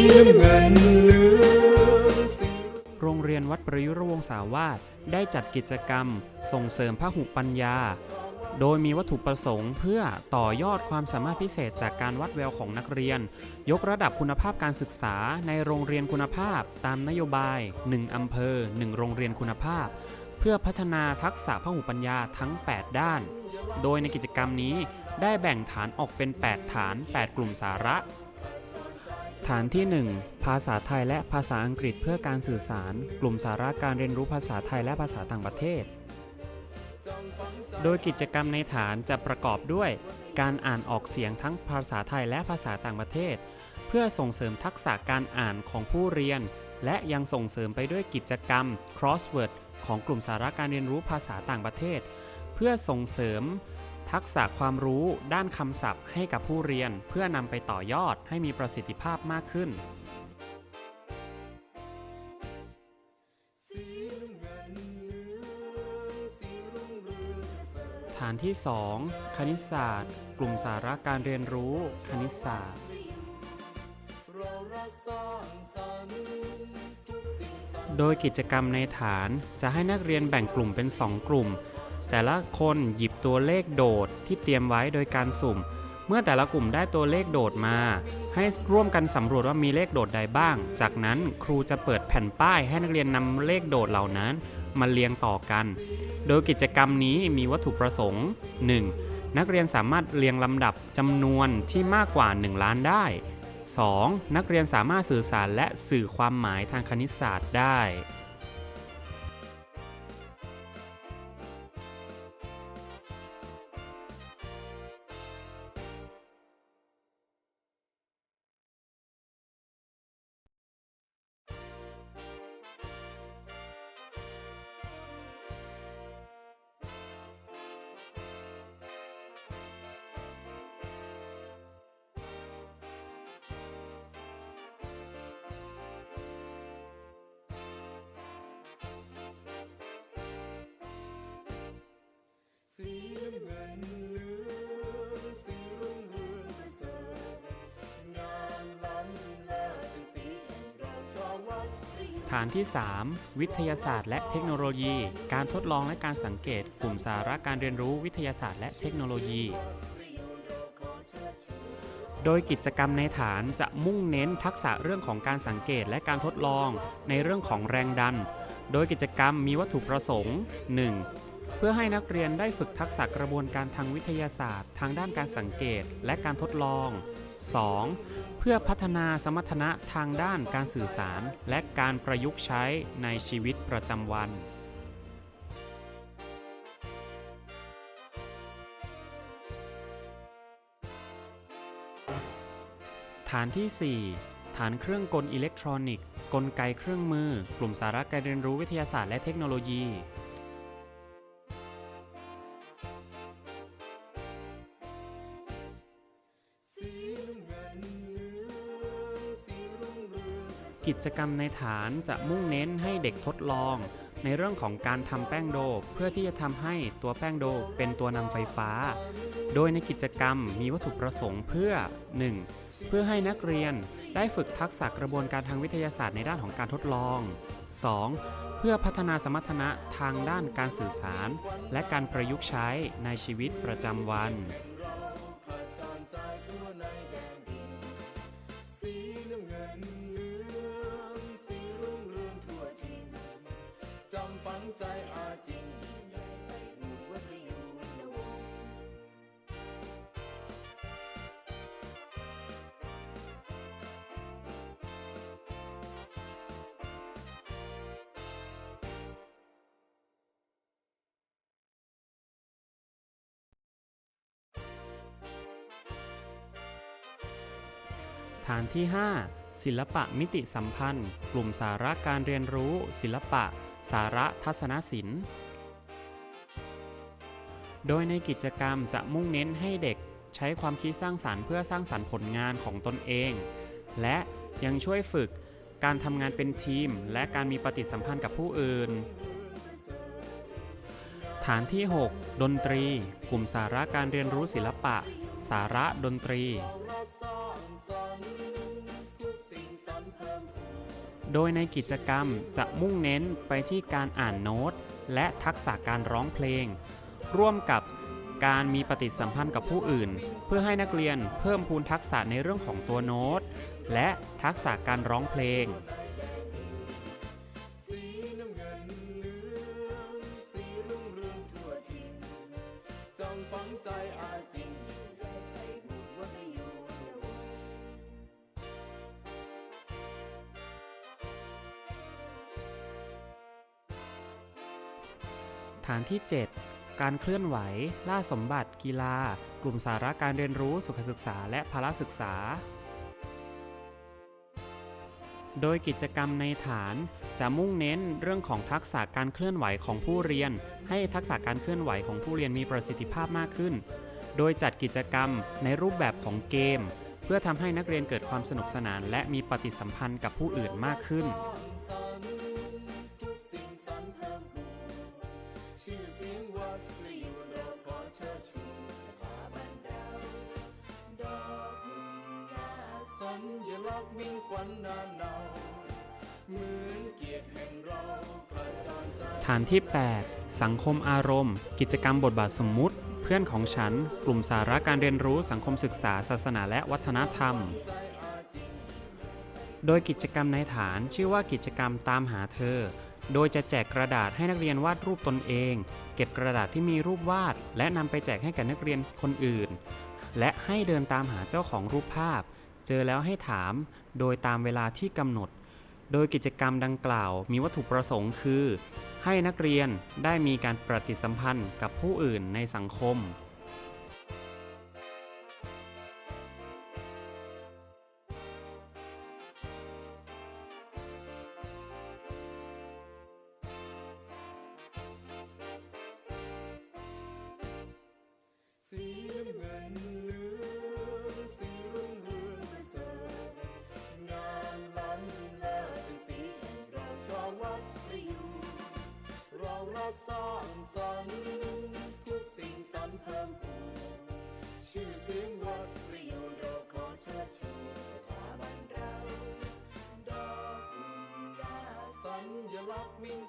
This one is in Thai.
ีน้ำเงินเหลืองโรงเรียนวัดประยุรวงศาวาสได้จัดกิจกรรม ส่งเสริมพหุปัญญา โดยมีวัตถุประสงค์เพื่อต่อยอดความสามารถพิเศษจากการวัดแววของนักเรียน ยกระดับคุณภาพการศึกษาในโรงเรียนคุณภาพ ตามนโยบาย 1 อำเภอ 1 โรงเรียนคุณภาพ เพื่อพัฒนาทักษะพหุปัญญาทั้ง 8 ด้าน โดยในกิจกรรมนี้ได้แบ่งฐานออกเป็น 8 ฐาน 8 กลุ่มสาระ ฐานที่ 1 ภาษาไทยและภาษาอังกฤษเพื่อการสื่อสาร กลุ่มสาระการเรียนรู้ภาษาไทยและภาษาต่างประเทศ โดยกิจกรรมในฐานจะประกอบด้วย การอ่านออกเสียงทั้งภาษาไทยและภาษาต่างประเทศ เพื่อส่งเสริมทักษะการอ่านของผู้เรียน และยังส่งเสริมไปด้วยกิจกรรม crossword ของกลุ่มสาระการเรียนรู้ภาษาต่างประเทศ เพื่อส่งเสริม ทักษะความรู้ด้านคำศัพท์ให้กับผู้เรียนเพื่อนำไปต่อยอดให้มีประสิทธิภาพมากขึ้น ฐานที่ 2 คณิตศาสตร์ กลุ่มสาระการเรียนรู้ คณิตศาสตร์โดยกิจกรรมในฐานจะให้นักเรียนแบ่งกลุ่มเป็น 2 กลุ่ม แต่ละคนหยิบตัวเลขโดดที่เตรียมไว้โดยการสุ่ม เมื่อแต่ละกลุ่มได้ตัวเลขโดดมา ให้ร่วมกันสำรวจว่ามีเลขโดดใดบ้าง จากนั้นครูจะเปิดแผ่นป้ายให้นักเรียนนำเลขโดดเหล่านั้นมาเรียงต่อกัน โดยกิจกรรมนี้มีวัตถุประสงค์ 1. นักเรียนสามารถเรียงลำดับจำนวนที่มากกว่า 1 ล้านได้ 2. นักเรียนสามารถสื่อสารและสื่อความหมายทางคณิตศาสตร์ได้ ฐานที่ 3 วิทยาศาสตร์และเทคโนโลยี การทดลองและการสังเกต กลุ่มสาระการเรียนรู้วิทยาศาสตร์และเทคโนโลยี โดยกิจกรรมในฐานจะมุ่งเน้นทักษะเรื่องของการสังเกตและการทดลองในเรื่องของแรงดัน โดยกิจกรรมมีวัตถุประสงค์ 1. เพื่อให้นักเรียนได้ฝึกทักษะกระบวนการทางวิทยาศาสตร์ ทางด้านการสังเกตและการทดลอง 2. เพื่อพัฒนาสมรรถนะทางด้านการสื่อสาร และการประยุกต์ใช้ในชีวิตประจำวันฐานที่ 4 ฐานเครื่องกลอิเล็กทรอนิกส์ กลไกเครื่องมือ กลุ่มสาระการเรียนรู้วิทยาศาสตร์และเทคโนโลยี กิจกรรมในฐานจะมุ่งเน้นให้เด็กทดลอง ในเรื่องของการทำแป้งโด เพื่อที่จะทำให้ตัวแป้งโดเป็นตัวนำไฟฟ้า โดยในกิจกรรมมีวัตถุประสงค์เพื่อ 1. เพื่อให้นักเรียนได้ฝึกทักษะกระบวนการทางวิทยาศาสตร์ในด้านของการทดลอง 2. เพื่อพัฒนาสมรรถนะทางด้านการสื่อสาร และการประยุกต์ใช้ในชีวิตประจำวัน ใจอาจริงยิ่งใหญ่ไปดูวัดประยูรวงฐานที่ 5 ศิลปะมิติสัมพันธ์ กลุ่มสาระการเรียนรู้ ศิลปะ สาระทัศนศิลป์ โดยในกิจกรรมจะมุ่งเน้นให้เด็กใช้ความคิดสร้างสารรค์เพื่อสร้างสารรค์ผลงานของตนเอง และยังช่วยฝึกการทำงานเป็นทีม และการมีปฏิสัมพันธ์กับผู้อื่น ฐานที่ 6 ดนตรี กลุ่มสาระการเรียนรู้ศิลปะ สาระดนตรี โดยในกิจกรรมจะมุ่งเน้นไปที่การอ่านโน้ต และทักษะการร้องเพลง ร่วมกับการมีปฏิสัมพันธ์กับผู้อื่น เพื่อให้นักเรียนเพิ่มพูนทักษะในเรื่องของตัวโน้ต และทักษะการร้องเพลง ฐานที่ 7 การเคลื่อนไหว ล่าสมบัติ กีฬา กลุ่มสาระการเรียนรู้สุขศึกษา และพละศึกษา โดยกิจกรรมในฐานจะมุ่งเน้นเรื่องของทักษะการเคลื่อนไหวของผู้เรียน ให้ทักษะการเคลื่อนไหวของผู้เรียนมีประสิทธิภาพมากขึ้น โดยจัดกิจกรรมในรูปแบบของเกม เพื่อทำให้นักเรียนเกิดความสนุกสนาน และมีปฏิสัมพันธ์กับผู้อื่นมากขึ้น ชื่อเสียงวัดประยูนเราขอเชิดชูสถาบันเราดอกมุงดาสัญลักษณ์มิ่งขวัญนามเนาเหมือนเกียรติแห่งเราขจรใจฐานที่ 8 สังคมอารมณ์ กิจกรรมบทบาทสมมุติ เพื่อนของฉัน กลุ่มสาระการเรียนรู้สังคมศึกษา ศาสนาและวัฒนธรรม โดยกิจกรรมในฐานชื่อว่ากิจกรรมตามหาเธอ โดยจะแจกกระดาษให้นักเรียนวาดรูปตนเอง เก็บกระดาษที่มีรูปวาด และนำไปแจกให้กับนักเรียนคนอื่น และให้เดินตามหาเจ้าของรูปภาพ เจอแล้วให้ถาม โดยตามเวลาที่กำหนด โดยกิจกรรมดังกล่าว มีวัตถุประสงค์คือ ให้นักเรียนได้มีการปฏิสัมพันธ์กับผู้อื่นในสังคม เงินเหลืองสีรุ่งเรืองประเสริฐงามล้ำเลิศเป็นสีแห่งเราชาววัดประยูนเรารักสร้างสรรค์ทุกสิ่งสรรเพิ่มพูนชื่อเสียงวัดประยูนเราขอเชิดชูสถาบันเราดอกบุญดาสัญลักษณ์มิ่ง